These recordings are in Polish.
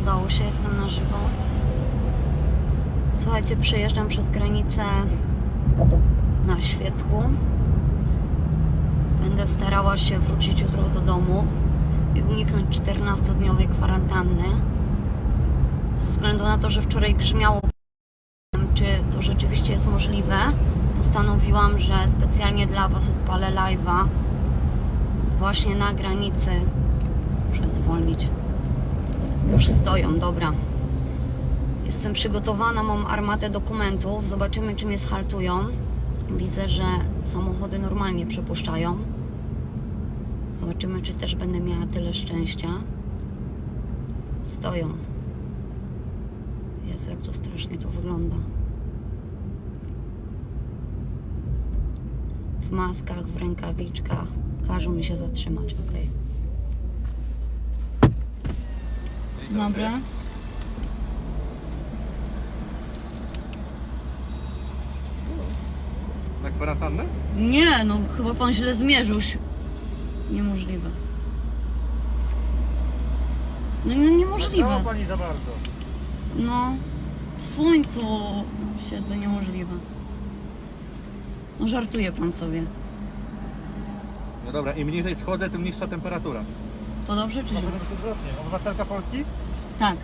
udało się, jestem na żywo. Słuchajcie, przejeżdżam przez granicę na Świecku. Będę starała się wrócić jutro do domu i uniknąć 14-dniowej kwarantanny. Ze względu na to, że wczoraj grzmiało, czy to rzeczywiście jest możliwe, postanowiłam, że specjalnie dla Was odpalę live'a właśnie na granicy. Muszę zwolnić. Już stoją, dobra. Jestem przygotowana, mam armatę dokumentów. Zobaczymy, czy mnie schaltują. Widzę, że samochody normalnie przepuszczają. Zobaczymy, czy też będę miała tyle szczęścia. Stoją. Jezu, jak to strasznie to wygląda. W maskach, w rękawiczkach. Każą mi się zatrzymać, okej. Dobra. Na kwarantannę? Nie, no chyba pan źle zmierzył. się. Niemożliwe. No, no niemożliwe. Działa pani za bardzo. No, w słońcu siedzę niemożliwe. No żartuje pan sobie. No dobra, im niżej schodzę, tym niższa temperatura. To dobrze czy źle? Być odwrotnie. Obywatelka Polski? Tak.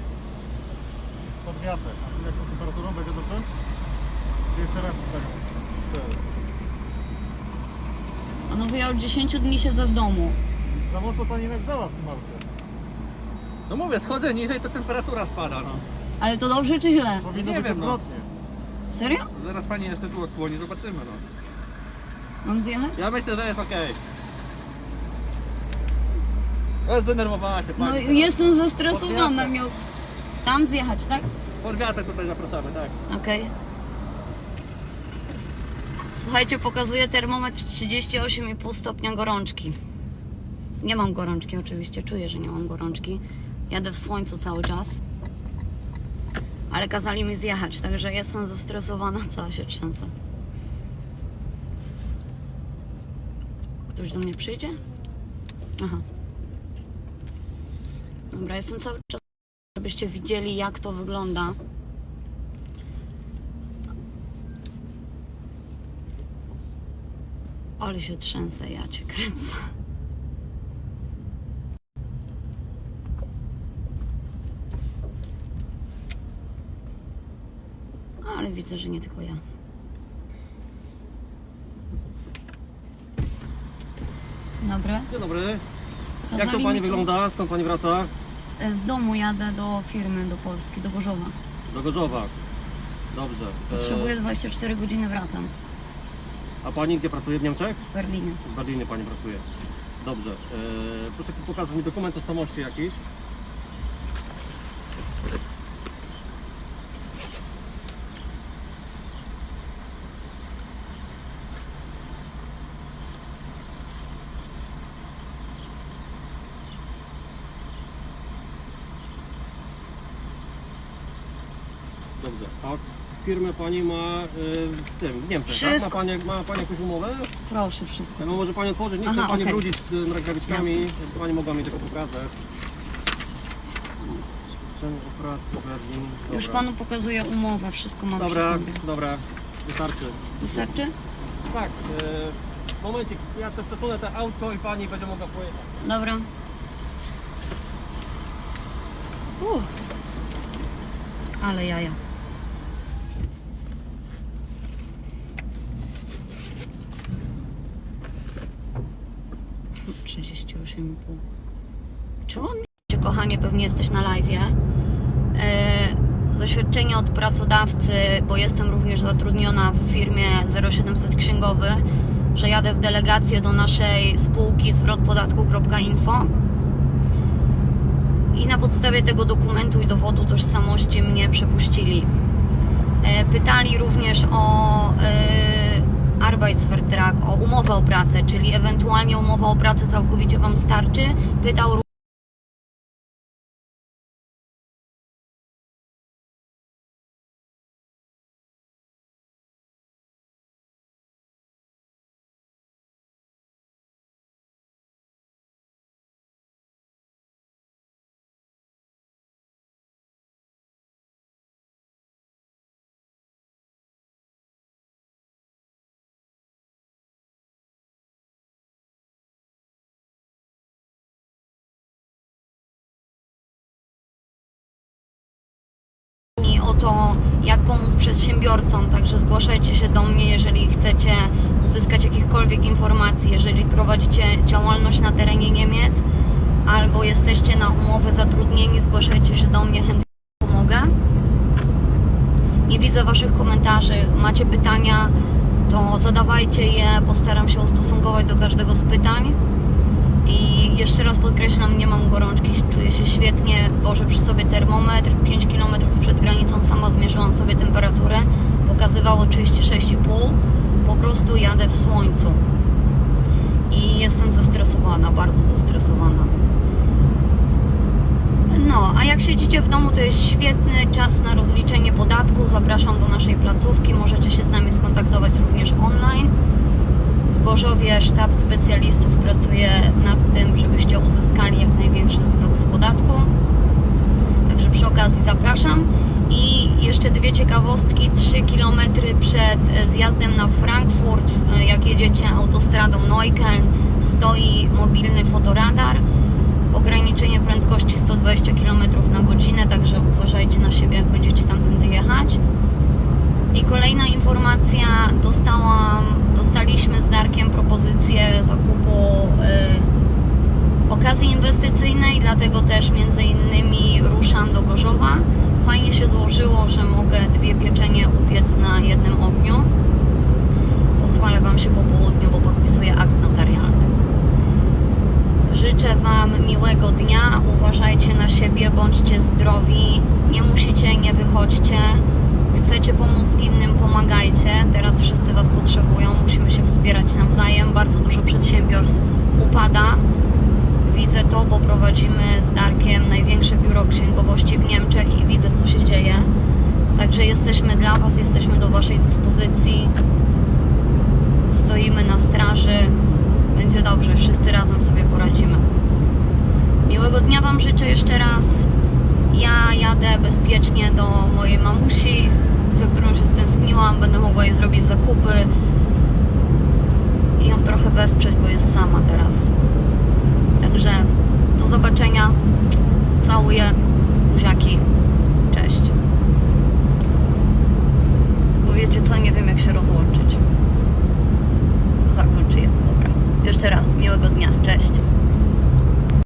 Pod wiatrem. A tu jaką temperaturą będzie dobrze? Czy Jeszcze raz tak. Panowie, ja od 10 dni siedzę w domu. Za mocno pani nagrzała w tym aucie. No mówię, schodzę niżej, to temperatura spada, no. Ale to dobrze czy źle? Powinno Nie być wiem, no. odwrotnie. Serio? Zaraz pani jeszcze tu odsłoni, zobaczymy no. Mam zjechać? Ja myślę, że jest okej. Okay. Zdenerwowała się No pani. teraz. jestem zestresowana. Miał... Tam zjechać, tak? Pod wiatrem tutaj zapraszamy, tak. Okej. Słuchajcie, pokazuje termometr 38,5 stopnia gorączki. Nie mam gorączki oczywiście, czuję, że nie mam gorączki. Jadę w słońcu cały czas. Ale kazali mi zjechać, także jestem zestresowana, cała się trzęsę. Ktoś do mnie przyjdzie? Aha. Dobra, jestem cały czas, żebyście widzieli jak to wygląda. Ale się trzęsę, ja cię kręcę. Ale widzę, że nie tylko ja. Dobry. Dzień dobry. Jak to pani tu- wygląda? Skąd pani wraca? E, Z domu jadę do firmy, do Polski, do Gorzowa. Do Gorzowa. Dobrze. E, Potrzebuję 24 godziny, wracam. A pani gdzie pracuje? W Niemczech? W Berlinie. W Berlinie pani pracuje. Dobrze. E, proszę pokazać mi dokument tożsamości jakiś. Dobrze. A firmę pani ma e, w tym, w Niemczech, tak? Ma Wszystko. pani, ma pani jakąś umowę? Proszę, wszystko. No może Pani otworzyć, nie Aha, chcę Pani okej. brudzić z rękawiczkami, Jasne. Pani mogła mi tylko pokazać. O pracy Berlin? Dobra. Już panu pokazuję umowę, wszystko mam Dobra, przy sobie. dobra, wystarczy. Wystarczy? Tak, e, momencik, ja to przesunę te autko i Pani będzie mogła pojechać. Dobra. Uff. Ale jaja. Pół. Czemu on mi kochanie, pewnie jesteś na live. E, zaświadczenie od pracodawcy, bo jestem również zatrudniona w firmie 0700 księgowy, że jadę w delegację do naszej spółki zwrotpodatku.info i na podstawie tego dokumentu i dowodu tożsamości mnie przepuścili. E, Pytali również o e, Arbeitsvertrag, o umowę o pracę, czyli ewentualnie umowa o pracę całkowicie Wam starczy. Pytał to, jak pomóc przedsiębiorcom. Także zgłaszajcie się do mnie, jeżeli chcecie uzyskać jakichkolwiek informacji, jeżeli prowadzicie działalność na terenie Niemiec albo jesteście na umowę zatrudnieni, zgłaszajcie się do mnie, chętnie pomogę. Nie widzę Waszych komentarzy. Macie pytania, to zadawajcie je. Postaram się ustosunkować do każdego z pytań. I jeszcze raz podkreślam, nie mam gorączki, czuję się świetnie. Wożę przy sobie termometr. 5 km przed granicą sama zmierzyłam sobie temperaturę. Pokazywało 36,5. Po prostu jadę w słońcu. I jestem zestresowana, bardzo zestresowana. No, a jak siedzicie w domu, to jest świetny czas na rozliczenie podatku. Zapraszam do naszej placówki. Możecie się z nami skontaktować również online. W Gorzowie sztab specjalistów pracuje nad tym, żebyście uzyskali jak największy zwrot z podatku. Także przy okazji zapraszam. I jeszcze dwie ciekawostki. 3 km przed e, zjazdem na Frankfurt, e, jak jedziecie autostradą Neukölln, stoi mobilny fotoradar. Ograniczenie prędkości 120 km na godzinę, także uważajcie na siebie, jak będziecie tamtędy jechać. I kolejna informacja, dostałam, dostaliśmy z Darkiem propozycję zakupu y, okazji inwestycyjnej, dlatego też między innymi ruszam do Gorzowa. Fajnie się złożyło, że mogę dwie pieczenie upiec na jednym ogniu. Pochwalę Wam się po południu, bo podpisuję akt notarialny. Życzę Wam miłego dnia. Uważajcie na siebie, bądźcie zdrowi. Nie musicie, nie wychodźcie. Chcecie pomóc innym, pomagajcie. Teraz wszyscy Was potrzebują. Musimy się wspierać nawzajem. Bardzo dużo przedsiębiorstw upada. Widzę to, bo prowadzimy z Darkiem największe biuro księgowości w Niemczech i widzę, co się dzieje. Także jesteśmy dla Was, jesteśmy do Waszej dyspozycji. Stoimy na straży. Będzie dobrze, wszyscy razem sobie poradzimy. Miłego dnia Wam życzę jeszcze raz. Ja jadę bezpiecznie do mojej mamusi, za którą się stęskniłam. Będę mogła jej zrobić zakupy i ją trochę wesprzeć, bo jest sama teraz. Także